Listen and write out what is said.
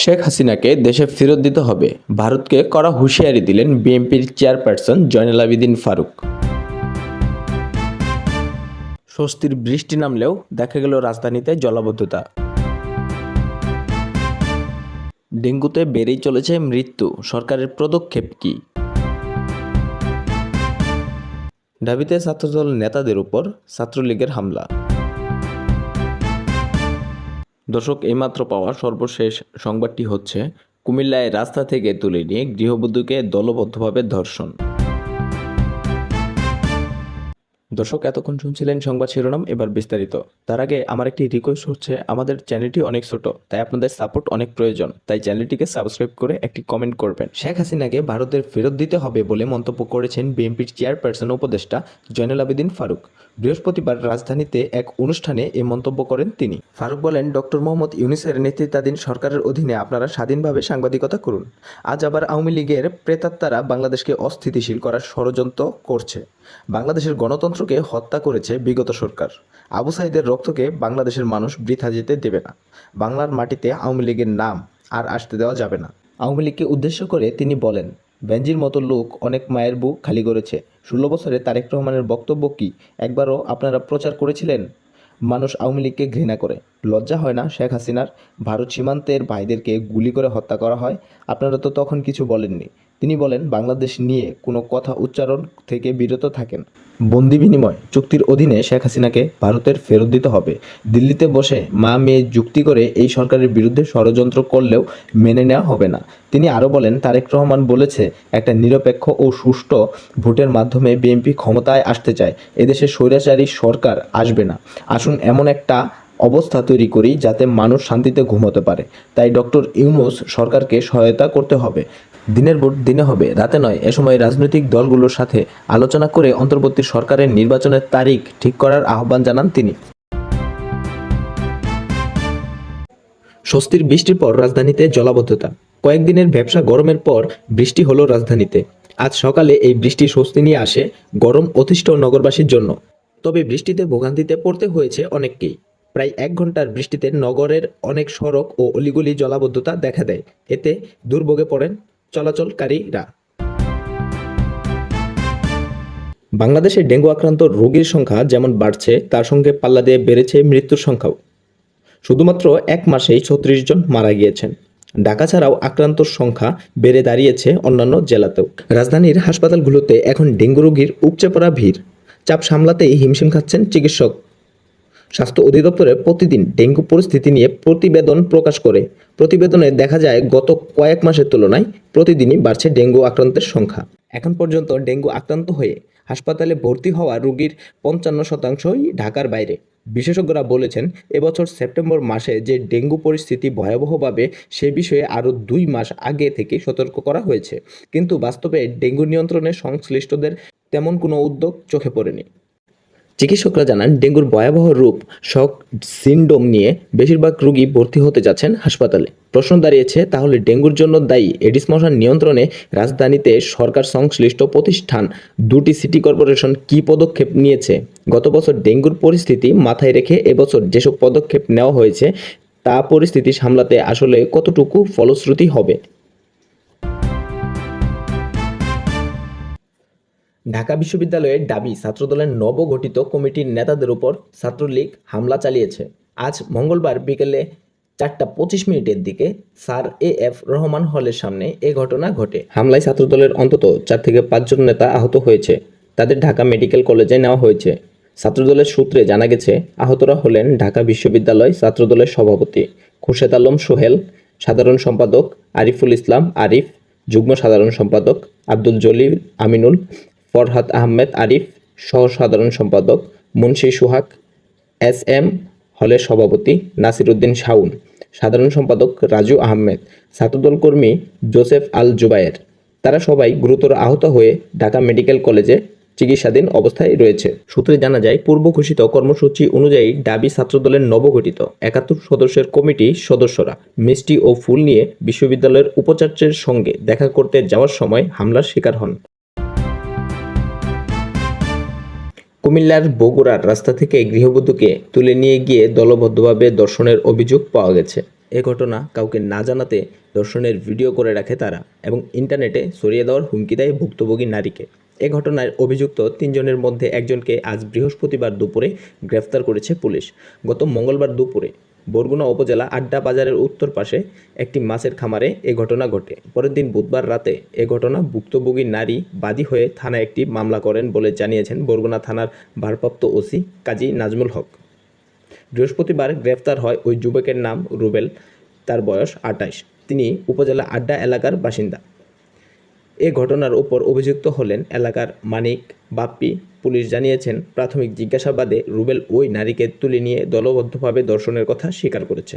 শেখ হাসিনাকে দেশে ফেরত দিতে হবে। ভারতকে কড়া হুঁশিয়ারি দিলেন বিএনপির চেয়ারপারসন জয়নাল আবেদিন ফারুক। স্বস্তির বৃষ্টি নামলেও দেখা গেল রাজধানীতে জলাবদ্ধতা। ডেঙ্গুতে বেড়েই চলেছে মৃত্যু। সরকারের পদক্ষেপ কি? ঢাবিতে ছাত্রদল নেতাদের উপর ছাত্রলীগের হামলা। দর্শক এইমাত্র পাওয়া সর্বশেষ সংবাদটি হচ্ছে কুমিল্লায় রাস্তা থেকে তুলে নিয়ে গৃহবধূকে দলবদ্ধভাবে ধর্ষণ। দর্শক, এতক্ষণ শুনছিলেন সংবাদ শিরোনাম, এবার বিস্তারিত। তার আগে আমার একটি রিকোয়েস্ট হচ্ছে, আমাদের চ্যানেলটি অনেক ছোট, তাই আপনাদের সাপোর্ট অনেক প্রয়োজন। তাই চ্যানেলটিকে সাবস্ক্রাইব করে একটি কমেন্ট করবেন। শেখ হাসিনাকে ভারতের ফেরত দিতে হবে বলে মন্তব্য করেছেন বিএনপির চেয়ারপারসন উপদেষ্টা জয়নাল আবেদিন ফারুক। বৃহস্পতিবার রাজধানীতে এক অনুষ্ঠানে এ মন্তব্য করেন তিনি। ফারুক বলেন, ডক্টর মোহাম্মদ ইউনিসের নেতৃত্বাধীন সরকারের অধীনে আপনারা স্বাধীনভাবে সাংবাদিকতা করুন। আজ আবার আওয়ামী লীগের প্রেতাত্মারা বাংলাদেশকে অস্থিতিশীল করার ষড়যন্ত্র করছে। বাংলাদেশের গণতন্ত্রকে হত্যা করেছে বিগত সরকার। আবু সাইদের রক্তকে বাংলাদেশের মানুষ বৃথা যেতে দেবে না। বাংলার মাটিতে আওয়ামী লীগের নাম আর আসতে দেওয়া যাবে না। আওয়ামী লীগকে উদ্দেশ্য করে তিনি বলেন বেঞ্জির মতো লোক অনেক মায়ের বুক খালি করেছে। ষোলো বছরে তারেক রহমানের বক্তব্য কি একবারও আপনারা প্রচার করেছিলেন? মানুষ আওয়ামী লীগকে ঘৃণা করে। লজ্জা হয় না শেখ হাসিনার? ভারত সীমান্তের ভাইদেরকে গুলি করে হত্যা করা হয়? আপনারা তো তখন কিছু বলেননি। তিনি বলেন, বাংলাদেশ নিয়ে কোনো কথা উচ্চারণ থেকে বিরত থাকেন। বন্দি বিনিময় চুক্তির অধীনে শেখ হাসিনাকে ভারতের ফেরত দিতে হবে। দিল্লিতে বসে মা মেয়ে যুক্তি করে এই সরকারের বিরুদ্ধে ষড়যন্ত্র করলেও মেনে নেওয়া হবে না। তিনি আরও বলেন, তারেক রহমান বলেছে, একটা নিরপেক্ষ ও সুষ্ঠু ভোটের মাধ্যমে বিএনপি ক্ষমতায় আসতে চায়। এদেশে স্বৈরাচারী সরকার আসবে না। আসুন এমন একটা অবস্থা তৈরি করি যাতে মানুষ শান্তিতে ঘুমোতে পারে। তাই ডক্টর ইউনুস সরকারকে সহায়তা করতে হবে। দিনের ভোট দিনে হবে, রাতে নয়, এ সময় রাজনৈতিক দলগুলোর সাথে আলোচনা করে অন্তর্বর্তী সরকারের নির্বাচনের তারিখ ঠিক করার আহ্বান জানান তিনি। স্বস্তির বৃষ্টির পর রাজধানীতে জলাবদ্ধতা। কয়েকদিনের ব্যবসা গরমের পর বৃষ্টি হলো রাজধানীতে। আজ সকালে এই বৃষ্টি স্বস্তি নিয়ে আসে গরম অতিষ্ঠ নগরবাসীর জন্য। তবে বৃষ্টিতে ভোগান্তিতে পড়তে হয়েছে অনেককেই। প্রায় এক ঘণ্টার বৃষ্টিতে নগরের অনেক সড়ক ও অলিগলি জলাবদ্ধতা দেখা দেয়। এতে দুর্ভোগে পড়েন চলাচলকারীরা। বাংলাদেশে ডেঙ্গু আক্রান্ত রোগীর সংখ্যা যেমন বাড়ছে, তার সঙ্গে পাল্লা দিয়ে বেড়েছে মৃত্যুর সংখ্যাও। শুধুমাত্র এক মাসেই ছত্রিশ জন মারা গিয়েছেন। ঢাকা ছাড়াও আক্রান্তর সংখ্যা বেড়ে দাঁড়িয়েছে অন্যান্য জেলাতেও। রাজধানীর হাসপাতালগুলোতে এখন ডেঙ্গু রোগীর উপচে পড়া ভিড়। চাপ সামলাতেই হিমশিম খাচ্ছেন চিকিৎসক। স্বাস্থ্য অধিদপ্তরে প্রতিদিন ডেঙ্গু পরিস্থিতি নিয়ে প্রতিবেদন প্রকাশ করে। প্রতিবেদনে দেখা যায়, গত কয়েক মাসের তুলনায় প্রতিদিনই বাড়ছে ডেঙ্গু আক্রান্তের সংখ্যা। এখন পর্যন্ত ডেঙ্গু আক্রান্ত হয়ে হাসপাতালে ভর্তি হওয়া রোগীর পঞ্চান্ন শতাংশই ঢাকার বাইরে। বিশেষজ্ঞরা বলেছেন, এবছর সেপ্টেম্বর মাসে যে ডেঙ্গু পরিস্থিতি ভয়াবহভাবে সে বিষয়ে আরও দুই মাস আগে থেকে সতর্ক করা হয়েছে। কিন্তু বাস্তবে ডেঙ্গু নিয়ন্ত্রণে সংশ্লিষ্টদের তেমন কোনো উদ্যোগ চোখে পড়েনি। চিকিৎসকরা জানান, ডেঙ্গুর ভয়াবহ রূপ শক সিন্ডোম নিয়ে বেশিরভাগ রোগী ভর্তি হতে যাচ্ছেন হাসপাতালে। প্রশ্ন দাঁড়িয়েছে, তাহলে ডেঙ্গুর জন্য দায়ী এডিস মশার নিয়ন্ত্রণে রাজধানীতে সরকার সংশ্লিষ্ট প্রতিষ্ঠান দুটি সিটি কর্পোরেশন কী পদক্ষেপ নিয়েছে? গত বছর ডেঙ্গুর পরিস্থিতি মাথায় রেখে এবছর যেসব পদক্ষেপ নেওয়া হয়েছে, তা পরিস্থিতি সামলাতে আসলে কতটুকু ফলশ্রুতি হবে? ঢাকা বিশ্ববিদ্যালয়ের দাবি, ছাত্রদলের নবগঠিত কমিটির নেতাদের উপর ছাত্রলীগ হামলা চালিয়েছে। আজ মঙ্গলবার বিকেলে চারটা পঁচিশ মিনিটের দিকে স্যার এ এফ রহমান হলের সামনে এ ঘটনা ঘটে। হামলায় ছাত্রদলের অন্তত চার থেকে পাঁচজন নেতা আহত হয়েছে। তাদের ঢাকা মেডিকেল কলেজে নেওয়া হয়েছে। ছাত্রদলের সূত্রে জানা গেছে, আহতরা হলেন ঢাকা বিশ্ববিদ্যালয় ছাত্রদলের সভাপতি খুরশেদ আলম সোহেল, সাধারণ সম্পাদক আরিফুল ইসলাম আরিফ, যুগ্ম সাধারণ সম্পাদক আব্দুল জলিল আমিনুল ফরহাদ আহমেদ আরিফ সহ সাধারণ সম্পাদক মুন্সি সুহাগ, এস এম হলের সভাপতি নাসিরউদ্দিন শাউন সাধারণ সম্পাদক রাজু আহমেদ, ছাত্রদল কর্মী জোসেফ আল জুবায়ের। তারা সবাই গুরুতর আহত হয়ে ঢাকা মেডিকেল কলেজে চিকিৎসাধীন অবস্থায় রয়েছে। সূত্রে জানা যায়, পূর্ব ঘোষিত কর্মসূচি অনুযায়ী ডাবি ছাত্রদলের নবগঠিত একাত্তর সদস্যের কমিটি সদস্যরা মিষ্টি ও ফুল নিয়ে বিশ্ববিদ্যালয়ের উপাচার্যের সঙ্গে দেখা করতে যাওয়ার সময় হামলার শিকার হন। কুমিল্লার বগুড়ার রাস্তা থেকে গৃহবধূকে তুলে নিয়ে গিয়ে দলবদ্ধভাবে দর্শনের অভিযোগ পাওয়া গেছে। এ ঘটনা কাউকে না জানাতে দর্শনের ভিডিও করে রাখে তারা এবং ইন্টারনেটে সরিয়ে দেওয়ার হুমকি দেয় ভুক্তভোগী নারীকে। এ ঘটনায় অভিযুক্ত তিনজনের মধ্যে একজনকে আজ বৃহস্পতিবার দুপুরে গ্রেফতার করেছে পুলিশ। গত মঙ্গলবার দুপুরে বরগুনা উপজেলা আড্ডা বাজারের উত্তর পাশে একটি মাছের খামারে এ ঘটনা ঘটে। পরের দিন বুধবার রাতে এ ঘটনা ভুক্তভোগী নারী বাদী হয়ে থানায় একটি মামলা করেন বলে জানিয়েছেন বরগুনা থানার ভারপ্রাপ্ত ওসি কাজী নাজমুল হক। বৃহস্পতিবার গ্রেফতার হয় ওই যুবকের নাম রুবেল, তার বয়স আটাইশ। তিনি উপজেলা আড্ডা এলাকার বাসিন্দা। এ ঘটনার ওপর অভিযুক্ত হলেন এলাকার মানিক বাপ্পি। পুলিশ জানিয়েছেন, প্রাথমিক জিজ্ঞাসাবাদে রুবেল ওই নারীকে তুলে নিয়ে দলবদ্ধভাবে ধর্ষণের কথা স্বীকার করেছে।